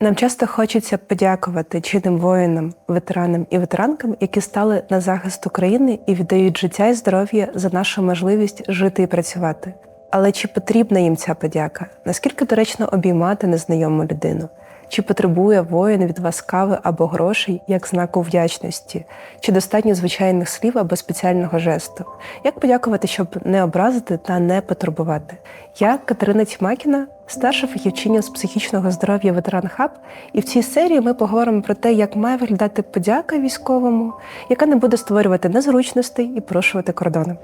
Нам часто хочеться подякувати чинним воїнам, ветеранам і ветеранкам, які стали на захист України і віддають життя і здоров'я за нашу можливість жити і працювати. Але чи потрібна їм ця подяка? Наскільки доречно обіймати незнайому людину? Чи потребує воїн від вас кави або грошей як знаку вдячності? Чи достатньо звичайних слів або спеціального жесту? Як подякувати, щоб не образити та не потурбувати? Я Катерина Тімакіна, старша фахівчиня з психічного здоров'я ветеран Хаб, і в цій серії ми поговоримо про те, як має виглядати подяка військовому, яка не буде створювати незручностей і порушувати кордони.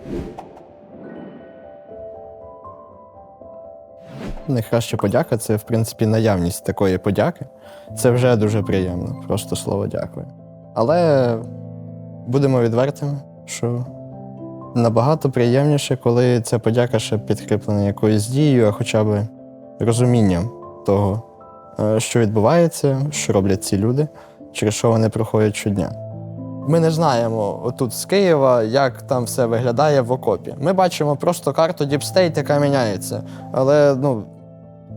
Найкраща подяка це, в принципі, наявність такої подяки. Це вже дуже приємно, просто слово дякую. Але будемо відвертими, що набагато приємніше, коли ця подяка ще підкріплена якоюсь дією, а хоча б розумінням того, е, що відбувається, що роблять ці люди, через що вони проходять щодня. Ми не знаємо отут з Києва, як там все виглядає в окопі. Ми бачимо просто карту Діпстейт, яка міняється. Але ну,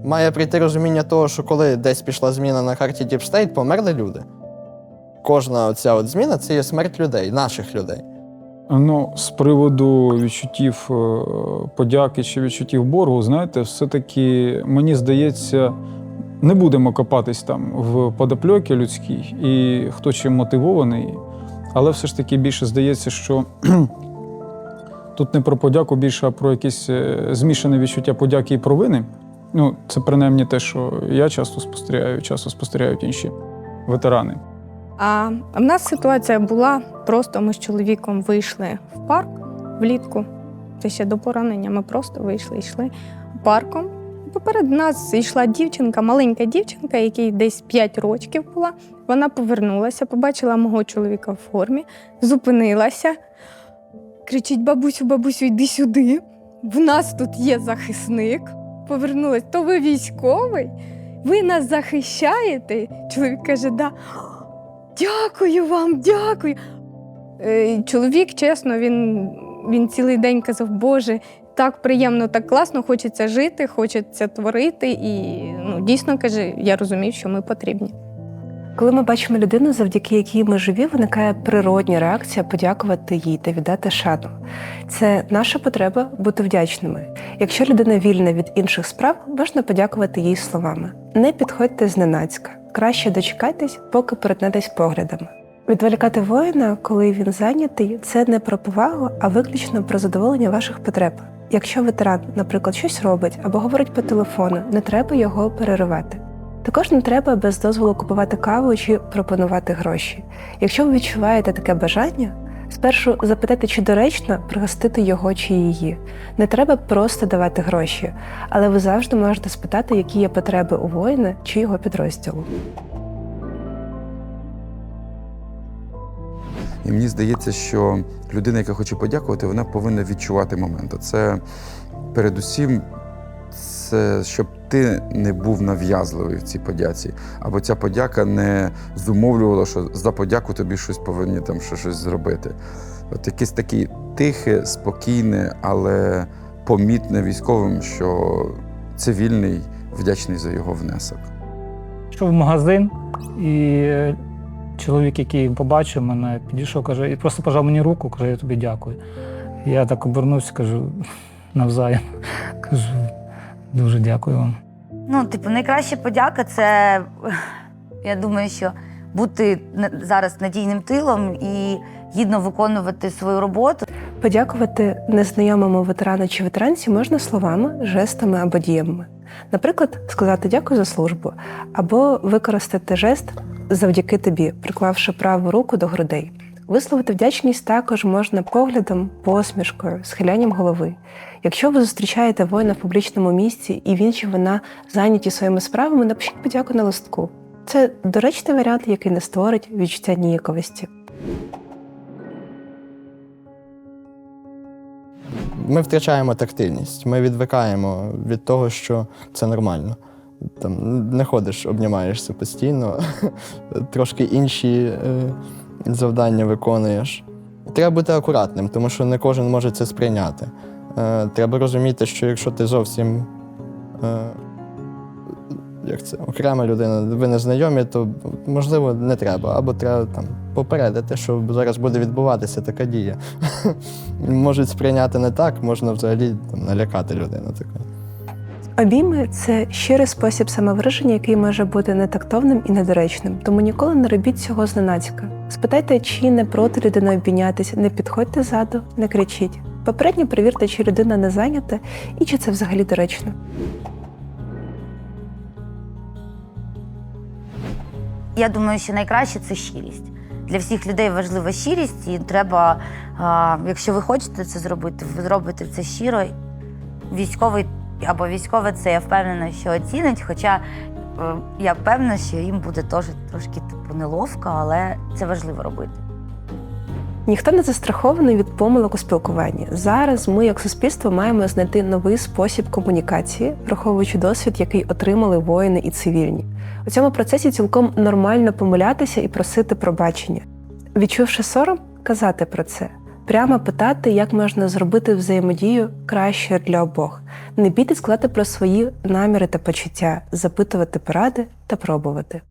має прийти розуміння того, що коли десь пішла зміна на карті Діпстейт, померли люди. Кожна оця от зміна це є смерть людей, наших людей. Ну, з приводу відчуттів е, подяки чи відчуттів боргу, знаєте, все-таки мені здається, не будемо копатись там в подопльокі людській і хто чим мотивований. Але все ж таки більше здається, що тут не про подяку, більше а про якесь е, змішане відчуття подяки і провини. Ну, це принаймні те, що я часто спостерігаю, часто спостерігають інші ветерани. А в нас ситуація була просто ми з чоловіком вийшли в парк влітку. Це ще до поранення. Ми просто вийшли, йшли парком. Поперед нас йшла дівчинка, маленька дівчинка, якій десь 5 років була. Вона повернулася, побачила мого чоловіка в формі, зупинилася. Кричить: бабусю, бабусю, йди сюди. В нас тут є захисник. Повернулась, то ви військовий? Ви нас захищаєте? Чоловік каже, да. Дякую вам, дякую. Е, Чоловік, чесно, він, він цілий день казав, Боже, так приємно, так класно, хочеться жити, хочеться творити. І ну, дійсно каже, я розумів, що ми потрібні. Коли ми бачимо людину, завдяки якій ми живі, виникає природня реакція подякувати їй та віддати шану. Це наша потреба бути вдячними. Якщо людина вільна від інших справ, можна подякувати їй словами. Не підходьте зненацька. Краще дочекайтесь, поки перетнетесь поглядами. Відволікати воїна, коли він зайнятий, це не про повагу, а виключно про задоволення ваших потреб. Якщо ветеран, наприклад, щось робить або говорить по телефону, не треба його переривати. Також не треба без дозволу купувати каву чи пропонувати гроші. Якщо ви відчуваєте таке бажання, спершу запитайте, чи доречно пригостити його чи її. Не треба просто давати гроші, але ви завжди можете спитати, які є потреби у воїна чи його підрозділу. І мені здається, що людина, яка хоче подякувати, вона повинна відчувати момент. Це передусім, це щоб ти не був нав'язливий в цій подяці, або ця подяка не зумовлювала, що за подяку тобі щось повинні там що щось зробити. От якесь таке тихе, спокійне, але помітне військовим, що цивільний вдячний за його внесок. Йшов в магазин, і е, чоловік, який побачив мене, підійшов, каже, і просто пожав мені руку, каже, я тобі дякую. Я так обернувся, кажу, навзаєм. Кажу, дуже дякую вам. Ну, типу, найкраща подяка це, я думаю, що бути зараз надійним тилом і гідно виконувати свою роботу. Подякувати незнайомому ветерану чи ветеранці можна словами, жестами або діями. Наприклад, сказати дякую за службу, або використати жест завдяки тобі, приклавши праву руку до грудей. Висловити вдячність також можна поглядом, посмішкою, схилянням голови. Якщо ви зустрічаєте воїна в публічному місці і він чи вона зайняті своїми справами, напишіть подяку на листку. Це доречний варіант, який не створить відчуття ніяковості. Ми втрачаємо тактильність, ми відвикаємо від того, що це нормально. Там не ходиш, обнімаєшся постійно, трошки інші е, завдання виконуєш. Треба бути акуратним, тому що не кожен може це сприйняти. Е, треба розуміти, що якщо ти зовсім е, як це, окрема людина, ви не знайомі, то можливо не треба. Або треба там попередити, що зараз буде відбуватися така дія. Можуть сприйняти не так, можна взагалі там, налякати людину такою. Обійми це щирий спосіб самовираження, який може бути нетактовним і недоречним. Тому ніколи не робіть цього зненацька. Спитайте, чи не проти людини обійнятися, не підходьте ззаду, не кричіть. Попередньо перевірте, чи людина не зайнята і чи це взагалі доречно. Я думаю, що найкраще це щирість. Для всіх людей важлива щирість, і треба, якщо ви хочете це зробити, ви зробите це щиро. Військовий або військове це я впевнена, що оцінить. Хоча я впевнена, що їм буде теж трошки типу неловко, але це важливо робити. Ніхто не застрахований від помилок у спілкуванні. Зараз ми, як суспільство, маємо знайти новий спосіб комунікації, враховуючи досвід, який отримали воїни і цивільні. У цьому процесі цілком нормально помилятися і просити пробачення. Відчувши сором, казати про це, прямо питати, як можна зробити взаємодію краще для обох. Не бійтесь сказати про свої наміри та почуття, запитувати поради та пробувати.